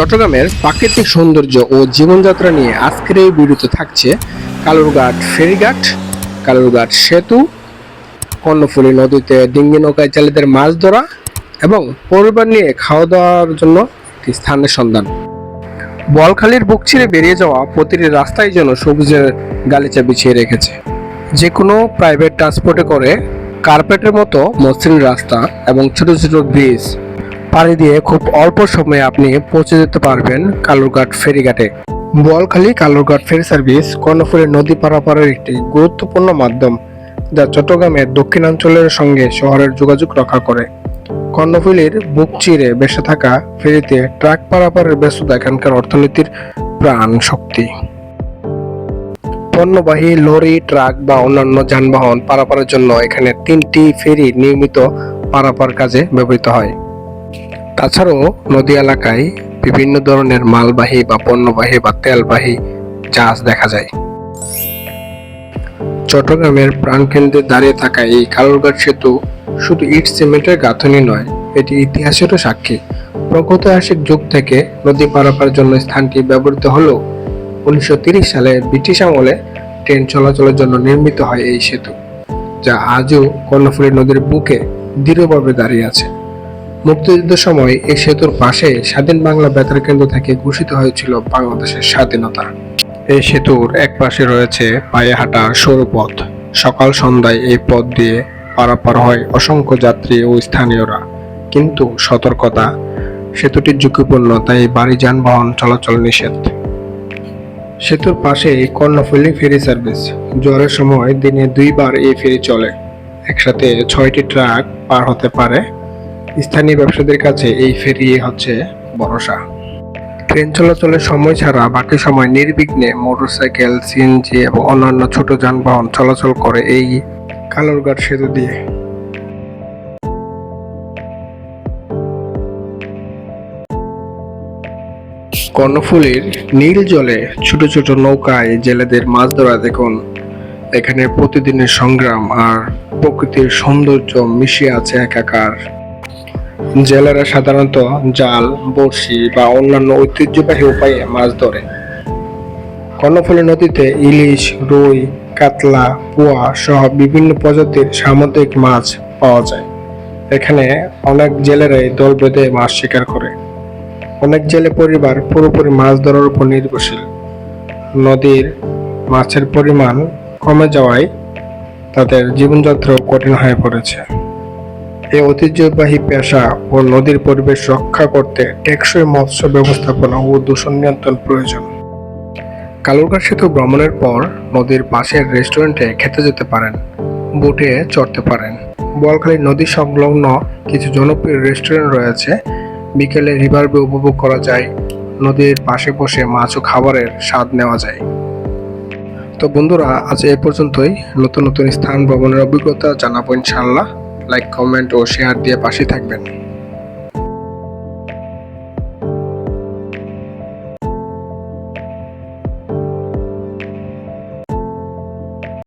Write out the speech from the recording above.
চট্টগ্রামের প্রাকৃতিক সৌন্দর্য ও জীবনযাত্রা নিয়ে আজকের এই ভিডিওতে থাকছে কালুরঘাট ফেরিঘাট, কালুরঘাট সেতু, কর্ণফুলী নদীতে ডিঙ্গি নৌকায় চালিদের মাছ ধরা এবং পরিবার নিয়ে খাওয়া দাওয়ার জন্য একটি স্থানের সন্ধান। বলখালির বুক ছিঁড়ে বেরিয়ে যাওয়া প্রতিটি রাস্তায় যেন সবুজের গালিচা বিছিয়ে রেখেছে। যে কোনো প্রাইভেট ট্রান্সপোর্টে করে কার্পেটের মতো মসৃণ রাস্তা এবং ছোট ছোট ব্রিজ পাড়ি দিয়ে খুব অল্প সময়ে আপনি পৌঁছে যেতে পারবেন কালুরঘাট ফেরিঘাটে। বোয়ালখালী কালুরঘাট ফেরি সার্ভিস কর্ণফুলী নদী পারাপারের একটি গুরুত্বপূর্ণ মাধ্যম যা চট্টগ্রামের দক্ষিণাঞ্চলের সঙ্গে শহরের যোগাযোগ রক্ষা করে। কর্ণফুলীর বুক চিরে বেসে থাকা ফেরিতে ট্রাক পারাপারের ব্যস্ততা এখানকার অর্থনীতির প্রাণ শক্তি। পণ্যবাহী লরি, ট্রাক বা অন্যান্য যানবাহন পারাপারের জন্য এখানে তিনটি ফেরি নিয়মিত পারাপার কাজে ব্যবহৃত হয়। তাছাড়াও নদী এলাকায় বিভিন্ন ধরনের মালবাহী বা পণ্যবাহী বা তেলবাহী জাহাজ দেখা যায়। চট্টগ্রামের প্রাণকেন্দ্রে দাঁড়িয়ে থাকা এই কালুরঘাট সেতু শুধু ইট, সিমেন্টের গাঁথনি নয়, এটি ইতিহাসেরও সাক্ষী। প্রগৈতিহাসিক যুগ থেকে নদী পারাপারের জন্য স্থানটি ব্যবহৃত হলেও উনিশশো সালে ব্রিটিশ আমলে ট্রেন চলাচলের জন্য নির্মিত হয় এই সেতু, যা আজও কর্ণফুলী নদীর বুকে দৃঢ়ভাবে দাঁড়িয়ে আছে। মুক্তিযুদ্ধের সময় এই সেতুর পাশে স্বাধীন বাংলা বেতার কেন্দ্র থেকে ঘোষিত হয়েছিল বাংলাদেশের স্বাধীনতা। এই সেতুর এক পাশে রয়েছে পায়ে হাঁটার সরু পথ। সকাল সন্ধ্যায় এই পথ দিয়ে পারাপার হয় অসংখ্য যাত্রী ও স্থানীয়রা। কিন্তু সতর্কতা সেতুটি ঝুঁকিপূর্ণ, তাই বাড়ি যানবাহন চলাচল নিষেধ। সেতুর পাশে কর্ণফুলী ফেরি সার্ভিস। জ্বরের সময় দিনে দুইবার এই ফেরি চলে। একসাথে ছয়টি ট্রাক পার হতে পারে। স্থানীয় ব্যবসায়ীদের কাছে এই ফেরি হচ্ছে ভরসা। ট্রেন চলাচলের সময় ছাড়া বাকি সময় নির্বিঘ্নে মোটরসাইকেল, সিএনজি এবং অন্যান্য ছোট যানবাহন চলাচল করে এই কালুরঘাট সেতু দিয়ে। কর্ণফুলীর নীল জলে ছোট ছোট নৌকায় জেলেদের মাছ ধরা দেখুন। এখানে প্রতিদিনের সংগ্রাম আর প্রকৃতির সৌন্দর্য মিশিয়ে আছে একাকার। জেলেরা সাধারণত জাল, বড়শি বা অন্যান্য ঐতিহ্যবাহী উপায়ে মাছ ধরে। কর্ণফুলী নদীতে ইলিশ, রুই, কাতলা, পোয়া সহ বিভিন্ন প্রজাতির সামুদ্রিক মাছ পাওয়া যায়। এখানে অনেক জেলেরাই দল বেঁধে মাছ শিকার করে। অনেক জেলে পরিবার পুরোপুরি মাছ ধরার উপর নির্ভরশীল। নদীর মাছের পরিমাণ কমে যাওয়ায় তাদের জীবনযাত্রাও কঠিন হয়ে পড়েছে। এই ঐতিহ্যবাহী পেশা ও নদীর পরিবেশ রক্ষা করতে টেকসই মৎস্য ব্যবস্থাপনা ও দূষণ নিয়ন্ত্রণ প্রয়োজন। কালুরঘাট সেতু ভ্রমণের পর নদীর পাশের রেস্টুরেন্টে খেতে যেতে পারেন, বোটে চড়তে পারেন। বোয়ালখালী নদী সংলগ্ন কিছু জনপ্রিয় রেস্টুরেন্ট রয়েছে। বিকেলে রিভার ভিউ উপভোগ করা যায়, নদীর পাশে বসে মাছ ও খাবারের স্বাদ নেওয়া যায়। তো বন্ধুরা, আজ এ পর্যন্তই। নতুন নতুন স্থান ভ্রমণের অভিজ্ঞতা জানাব ইনশাল্লাহ লাইক কমেন্ট ও শেয়ার দিয়ে পাশে থাকবেন।